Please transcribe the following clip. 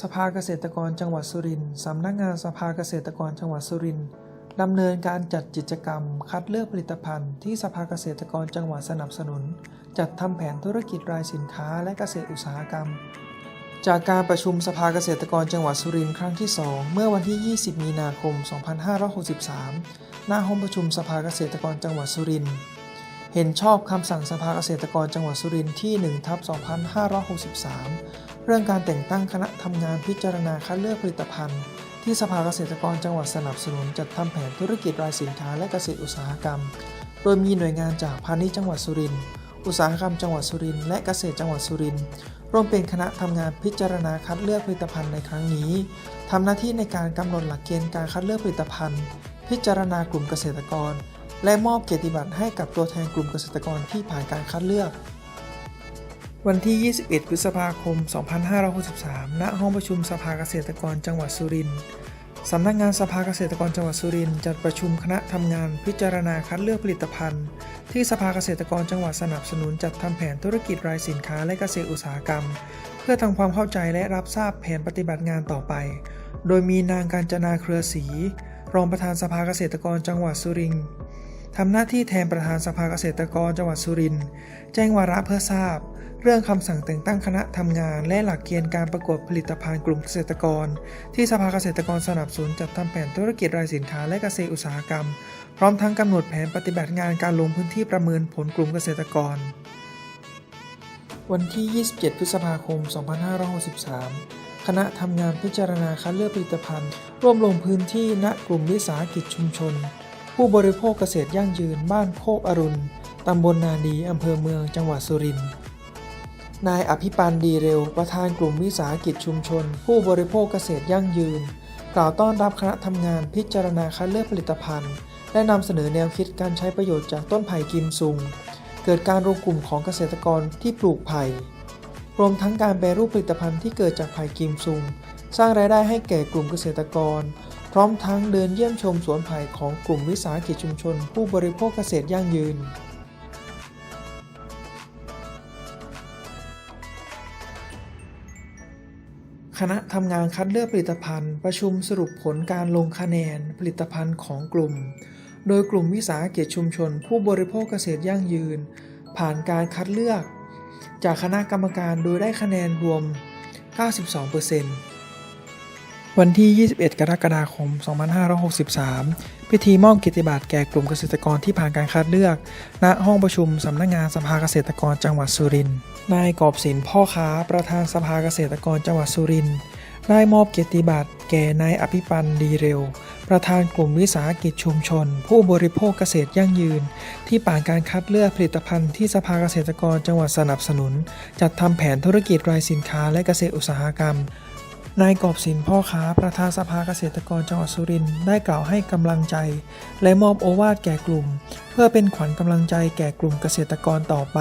สภาเกษตรกรจังหวัดสุรินทร์สำนักงานสภาเกษตรกรจังหวัดสุรินทร์ดำเนินการจัดกิจกรรม คัดเลือกผลิตภัณฑ์ที่สภาเกษตรกรจังหวัดสนับสนุน จัดทำแผนธุรกิจรายสินค้าและเกษตรอุตสาหกรรม จากการประชุมสภาเกษตรกรจังหวัดสุรินทร์ครั้งที่ 2 เมื่อวันที่ 20 มีนาคม 2563 หน้าห้องประชุมสภาเกษตรกรจังหวัดสุรินทร์ เห็นชอบคำสั่งสภาเกษตรกรจังหวัดสุรินทร์ที่1ทับ2563 เรื่องการแต่งตั้งคณะทำงานพิจารณาคัดเลือกผลิตภัณฑ์ ที่สภาเกษตรกรจังหวัดสนับสนุนจัดทำแผนธุรกิจรายสินค้าและเกษตรอุตสาหกรรม โดยมีหน่วยงานจากพาณิชย์จังหวัดสุรินทร์อุตสาหกรรมจังหวัดสุรินทร์และเกษตรจังหวัดสุรินทร์ร่วมเป็นคณะทำงานพิจารณาคัดเลือกผลิตภัณฑ์ในครั้งนี้ทำหน้าที่ในการกำหนดหลักเกณฑ์การคัดเลือกผลิตภัณฑ์ พิจารณากลุ่มเกษตรกร และมอบเกียรติบัตรให้กับตัวแทนกลุ่มเกษตรกรที่ผ่านการคัดเลือก วันที่ 21 พฤษภาคม 2563 ณ ห้องประชุมสภาเกษตรกรจังหวัดสุรินทร์สำนักงานสภาเกษตรกรจังหวัดสุรินทร์จัดประชุมคณะทำงานพิจารณาคัดเลือกผลิตภัณฑ์ ที่สภาเกษตรกรจังหวัดสนับสนุนจัดทำแผนธุรกิจรายสินค้าและเกษตรอุตสาหกรรม เพื่อทำความเข้าใจและรับทราบแผนปฏิบัติงานต่อไป โดยมีนางการจนาเครือศรีรองประธานสภาเกษตรกรจังหวัดสุรินทร์ ทำหน้าที่แทนประธานสภาเกษตรกรจังหวัดสุรินทร์แจ้งวาระเพื่อทราบ เรื่องคำสั่งแต่งตั้งคณะทำงานและหลักเกณฑ์การประกวดผลิตภัณฑ์กลุ่มเกษตรกร ที่สภาเกษตรกรสนับสนุนจัดทำแผนธุรกิจรายสินค้าและเกษตรอุตสาหกรรม พร้อมทั้งกำหนดแผนปฏิบัติงานการลงพื้นที่ประเมินผลกลุ่มเกษตรกร วันที่ 27 พฤษภาคม 2563คณะทำงานพิจารณาคัดเลือกผลิตภัณฑ์ ร่วมลงพื้นที่ณกลุ่มวิสาหกิจชุมชน ผู้บริโภคเกษตรยั่งยืนบ้านโคกอรุณ ตำบลนาดีอำเภอเมืองจังหวัดสุรินทร์ นายอภิปันธ์ดีเร็ว ประธานกลุ่มวิสาหกิจชุมชน ผู้บริโภคเกษตรยั่งยืน กล่าวต้อนรับคณะทำงานพิจารณาคัดเลือกผลิตภัณฑ์ และนำเสนอแนวคิดการใช้ประโยชน์จากต้นไผ่กิมซุง เกิดการรวมกลุ่มของเกษตรกรที่ปลูกไผ่รวมทั้งการแปรรูปผลิตภัณฑ์ที่เกิดจากไผ่กิมซุง สร้างรายได้ให้แก่กลุ่มเกษตรกร พร้อมทั้งเดินเยี่ยมชมสวนไผ่ของกลุ่มวิสาหกิจชุมชน ผู้บริโภคเกษตรยั่งยืน คณะทำงานคัดเลือกผลิตภัณฑ์ ประชุมสรุปผลการลงคะแนนผลิตภัณฑ์ของกลุ่ม โดยกลุ่มวิสาหกิจชุมชน ผู้บริโภคเกษตรยั่งยืน ผ่านการคัดเลือก จากคณะกรรมการโดยได้คะแนนรวม 92% วันที่ 21 กรกฎาคม 2563 พิธีมอบเกียรติบัตรแก่กลุ่มเกษตรกรที่ผ่านการคัดเลือก ณ ห้องประชุมสำนักงานสภาเกษตรกรจังหวัดสุรินทร์ นายกอบศิลป์พ่อค้า ประธานสภาเกษตรกรจังหวัดสุรินทร์ ได้มอบเกียรติบัตรแก่นายอภิปันธ์ดีเร็ว ประธานกลุ่มวิสาหกิจชุมชน ผู้บริโภคเกษตรยั่งยืน ที่ผ่านการคัดเลือกผลิตภัณฑ์ที่สภาเกษตรกรจังหวัดสนับสนุน จัดทำแผนธุรกิจรายสินค้าและเกษตรอุตสาหกรรม นายกอบศิลป์พ่อค้าประธานสภาเกษตรกรจังหวัดสุรินทร์ได้กล่าวให้กำลังใจ และมอบโอวาทแก่กลุ่ม เพื่อเป็นขวัญกำลังใจแก่กลุ่มเกษตรกรต่อไป